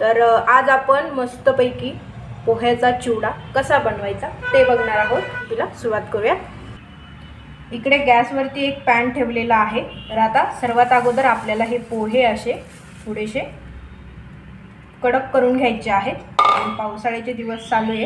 तर आज आपण मस्तपैकी पोह्याचा चिवडा कसा बनवायचा ते बघणार आहोत. तुला सुरुवात करूया. इकडे गॅसवरती एक पॅन ठेवलेला आहे. तर आता सर्वात अगोदर आपल्याला हे पोहे असे थोडेसे कडक करून घ्यायचे आहेत. आणि पावसाळ्याचे दिवस चालू आहे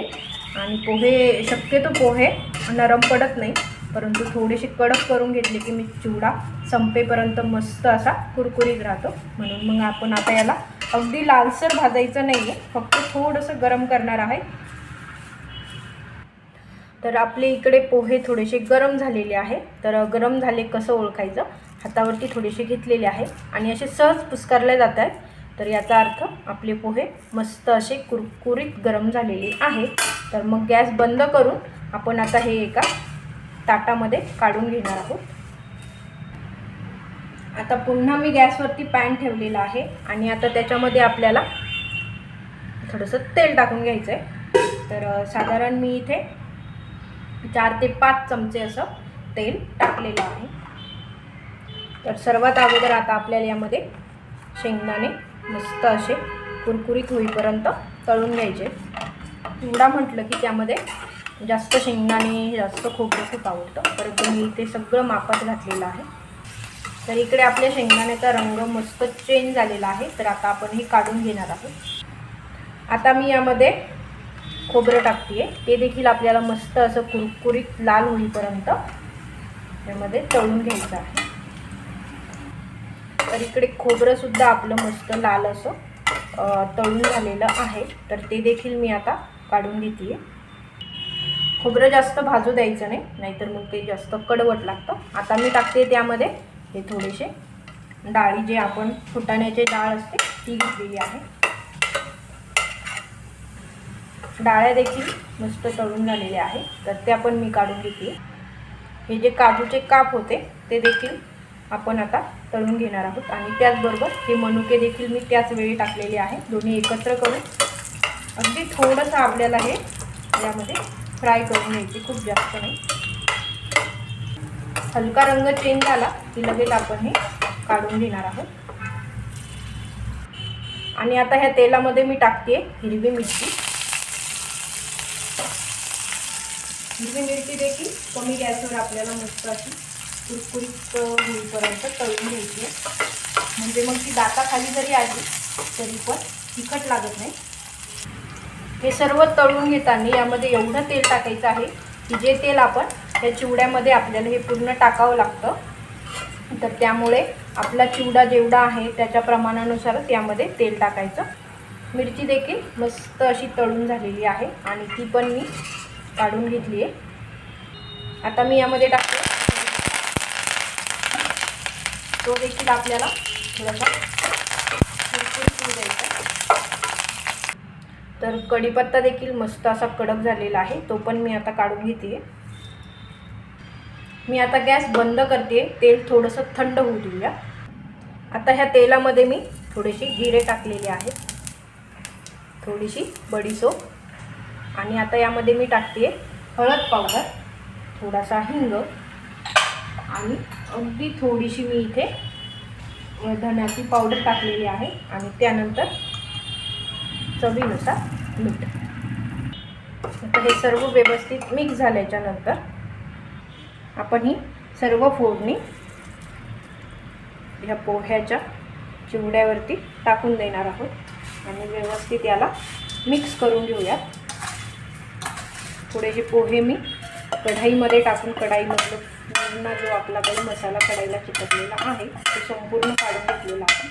आणि पोहे शक्यतो पोहे नरम पडत नाही. परंतु थोडेसे कडक करून घेतले की मी चिवडा संपेपर्यंत मस्त असा कुरकुरीत राहतो. म्हणून मग आपण आता याला अगदी लालसर भाजायचं नाही आहे फक्त थोडंसं गरम करणार आहे. तर आपले इकडे पोहे थोडेसे गरम झालेले आहे. तर गरम झाले कसं ओळखायचं? हातावरती थोडेसे घेतलेले आहे आणि असे सहज पुस्कारले जात आहेत. तर याचा अर्थ आपले पोहे मस्त असे कुरकुरीत गरम झालेले आहे. तर मग गॅस बंद करून आपण आता हे एका ताटामध्ये काढून घेणार आहोत. आता पुन्हा मी गॅसवरती पॅन ठेवलेला आहे आणि आता त्याच्यामध्ये आपल्याला थोडंसं तेल टाकून घ्यायचं आहे तर साधारण मी इथे चार ते पाच चमचे असं तेल टाकलेलं आहे. तर सर्वात अगोदर आता आपल्याला यामध्ये शेंगदाणे मस्त असे कुरकुरीत होईपर्यंत तळून घ्यायचे. चिवडा म्हटलं की त्यामध्ये जास्त शेंगदाणे जास्त खोबरं खूप आवडतं. परंतु मी इथे सगळं मापात घातलेलं आहे. तर इकडे आपल्या शेंगदाण्याचा रंग मस्त चेंज झालेला आहे. तर आता आपण हे काढून घेणार आहोत. आता मी यामध्ये खोबरं टाकते ते देखील आपल्याला मस्त असं कुरकुरीत लाल होईपर्यंत यामध्ये तळून घ्यायचं आहे. तर इकडे खोबरंसुद्धा आपलं मस्त लाल असं तळून झालेलं आहे. तर ते देखील मी आता काढून घेते खोबरं जास्त भाजू द्यायचं नाही नाहीतर मग ते जास्त कडवट लागतं. आता मी टाकते त्यामध्ये हे थोडेसे. डाळी जे आपण फुटाण्याची डाळ असते ती घेतलेली आहे. डाळ्या देखील मस्त तळून झालेल्या आहे तर त्या पण मी काढून घेतली हे जे काजूचे काप होते ते देखील आपण आता तळून घेणार आहोत. आणि त्याचबरोबर हे मनुके देखील मी त्याच वेळी टाकलेले आहे. दोन्ही एकत्र करून. अगदी थोडंसं आपल्याला हे यामध्ये फ्राय करून घ्यायचे खूप जास्त नाही. हलका रंग चेंज झाला की लगेच आपण हे काढून घेणार आहोत. आणि आता ह्या तेलामध्ये मी टाकते हिरवी मिरची. हिरवी मिरची देखील कमी गॅसवर आपल्याला मस्त अशी कुरकुरीत होईपर्यंत तळून घ्यायची आहे. म्हणजे मग ती दाताखाली जरी आली तरी पण तिखट लागत नाही. हे सर्व तळून घेताना यामध्ये एवढं तेल टाकायचं आहे की जे तेल आपण त्या चिवड्यामध्ये आपल्याला हे पूर्ण टाकावं लागतं. तर त्यामुळे आपला चिवडा जेवढा आहे त्याच्या प्रमाणानुसार त्यामध्ये तेल टाकायचं. मिरची देखील मस्त अशी तळून झालेली आहे आणि ती पण मी काढून घेतली आहे. आता मी यामध्ये टाकते. तो देखील आपल्याला थोडासा कुरकुरीत द्यायचा तर कढीपत्ता देखील मस्त असा कडक झालेला आहे. तो पण मी आता काढून घेते मी आता गॅस बंद करते तेल थोडंसं थंड होऊ देऊया. आता ह्या तेलामध्ये मी थोडेसे जिरे टाकलेले आहेत. थोडीशी बडीसोप. आणि आता यामध्ये मी टाकते हळद पावडर थोडासा हिंग. आणि अगदी थोडीशी मी इथे धण्याची पावडर टाकलेली आहे. आणि त्यानंतर चवीनुसार मीठ. आता हे सर्व व्यवस्थित मिक्स झाल्याच्यानंतर आपण ही सर्व फोडणी ह्या पोह्याच्या चिवड्यावरती टाकून देणार आहोत. आणि व्यवस्थित याला मिक्स करून घेऊयात. थोडेसे पोहे मी कढाईमध्ये टाकून कढाईमधलं पूर्ण जो आपला काही मसाला कढाईला चिकटलेला आहे तो संपूर्ण काढून घेतलेला आहे.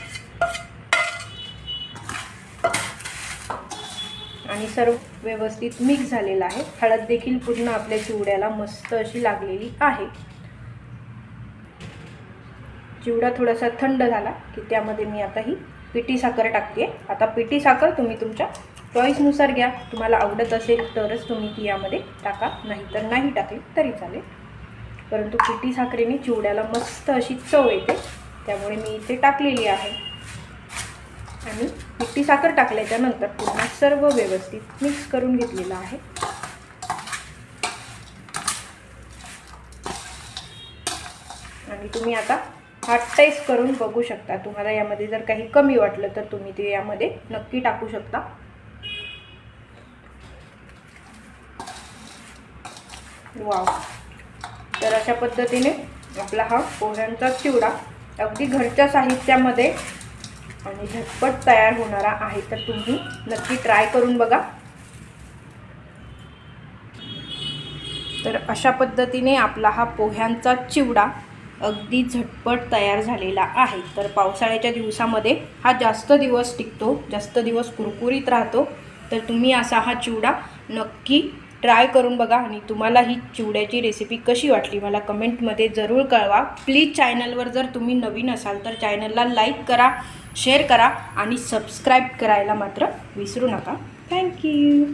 आणि सर्व व्यवस्थित मिक्स झालेला आहे. हळद देखील पूर्ण आपल्या चिवड्याला मस्त अशी लागलेली आहे. चिवडा थोडासा थंड झाला की त्यामध्ये मी आता ही पिठी साखर टाकते. आता पिठी साखर तुम्ही तुमच्या चॉईसनुसार घ्या. तुम्हाला आवडत असेल तरच तुम्ही ती यामध्ये टाका. नाही तर नाही टाकली तरी चालेल. परंतु पिठी साखरेने चिवड्याला मस्त अशी चव येते. त्यामुळे मी इथे टाकलेली आहे. आणि पिठी साखर टाकल्याच्या नंतर पुन्हा सर्व व्यवस्थित मिक्स करून घेतलेलं आहे. आणि तुम्ही आता हा टेस्ट करून बघू शकता. तुम्हाला यामध्ये जर काही कमी वाटलं तर तुम्ही ते यामध्ये नक्की टाकू शकता. वाव तर अशा पद्धतीने आपला हा पोह्यांचा चिवडा अगदी घरच्या साहित्यामध्ये आणि झटपट तयार होणारा आहे तर तुम्ही नक्की ट्राय करून बघा. तर अशा पद्धतीने आपला हा पोह्यांचा चिवडा अगदी झटपट तयार झालेला आहे. तर पावसाळ्याच्या दिवसामध्ये हा जास्त दिवस टिकतो जास्त दिवस कुरकुरीत राहतो. तर तुम्ही असा हा चिवडा नक्की ट्राय करून बघा आणि तुम्हाला ही चिवड्याची रेसिपी कशी वाटली मला कमेंटमध्ये जरूर कळवा. प्लीज चॅनलवर जर तुम्ही नवीन असाल तर चॅनलला लाईक करा शेअर करा आणि सबस्क्राईब करायला मात्र विसरू नका. थँक्यू